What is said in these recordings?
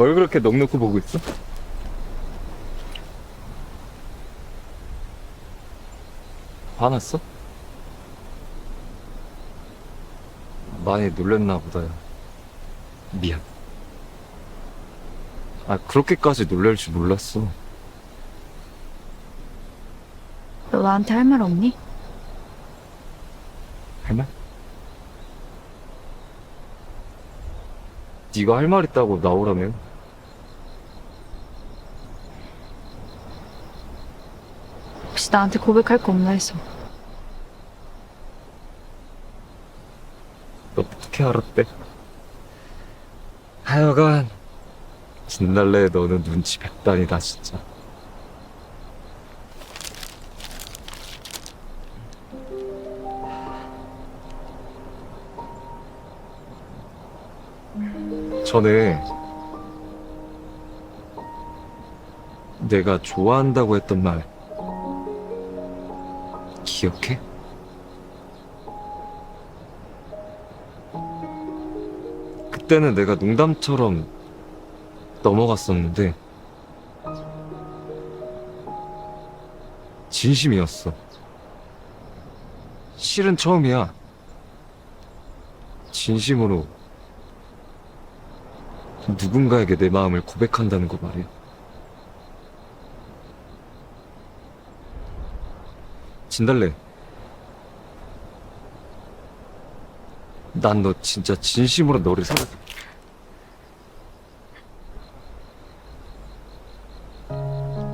뭘 그렇게 넋놓고 보고 있어? 화났어? 많이 놀랬나 보다. 야. 미안. 아, 그렇게까지 놀랄 줄 몰랐어. 너 나한테 할 말 없니? 할 말? 네가 할 말 있다고 나오라며. 혹시 나한테 고백할 거 없나 해서. 어떻게 알았대? 하여간 진달래 너는 눈치 백단이다 진짜. 전에 내가 좋아한다고 했던 말 기억해? 그때는 내가 농담처럼 넘어갔었는데 진심이었어. 실은 처음이야. 진심으로 누군가에게 내 마음을 고백한다는 거 말이야. 진달래. 난 너 진짜 진심으로 너를 사랑.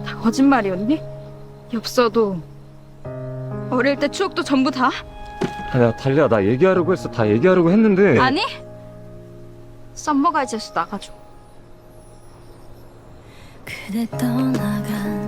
다 거짓말이었니? 엽서도 어릴 때 추억도 전부 다? 아니야 달리야 나 얘기하려고 했어 다 얘기하려고 했는데 아니? 썸머가이즈에서 나가줘. 그대 떠나간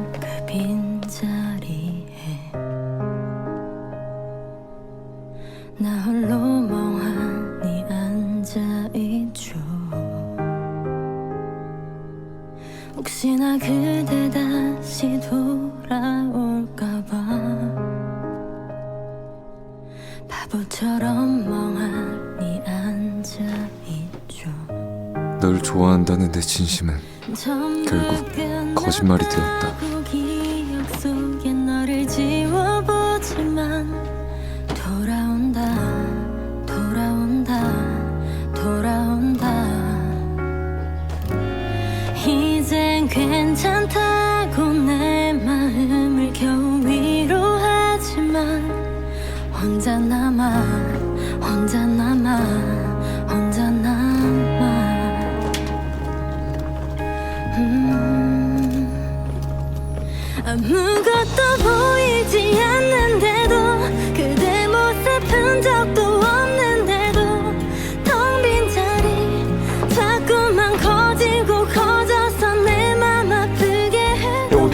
혹시나 그대 다시 돌아올까봐 바보처럼 멍하니 앉아있죠 널 좋아한다는 내 진심은 결국 거짓말이 되었다.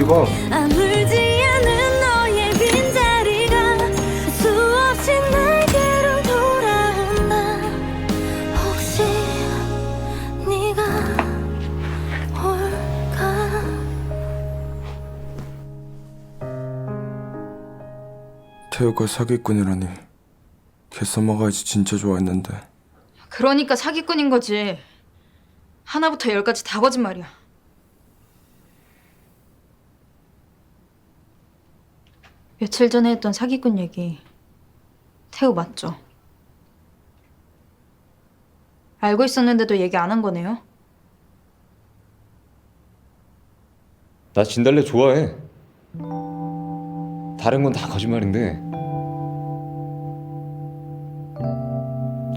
해 어디가? 아물지 않은 너의 빈자리가 수없이 내게로 돌아온다 혹시 네가 올까 태우가 사기꾼이라니 걔 써먹어야지 진짜 좋아했는데 그러니까 사기꾼인 거지. 하나부터 열까지 다 거짓말이야. 며칠 전에 했던 사기꾼 얘기 태우 맞죠? 알고 있었는데도 얘기 안 한 거네요? 나 진달래 좋아해 다른 건 다 거짓말인데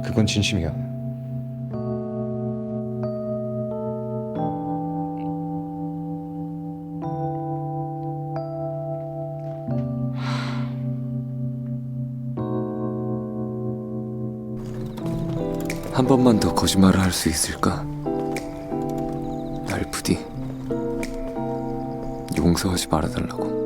그건 진심이야 한 번만 더 거짓말을 할 수 있을까? 날 부디 용서하지 말아달라고.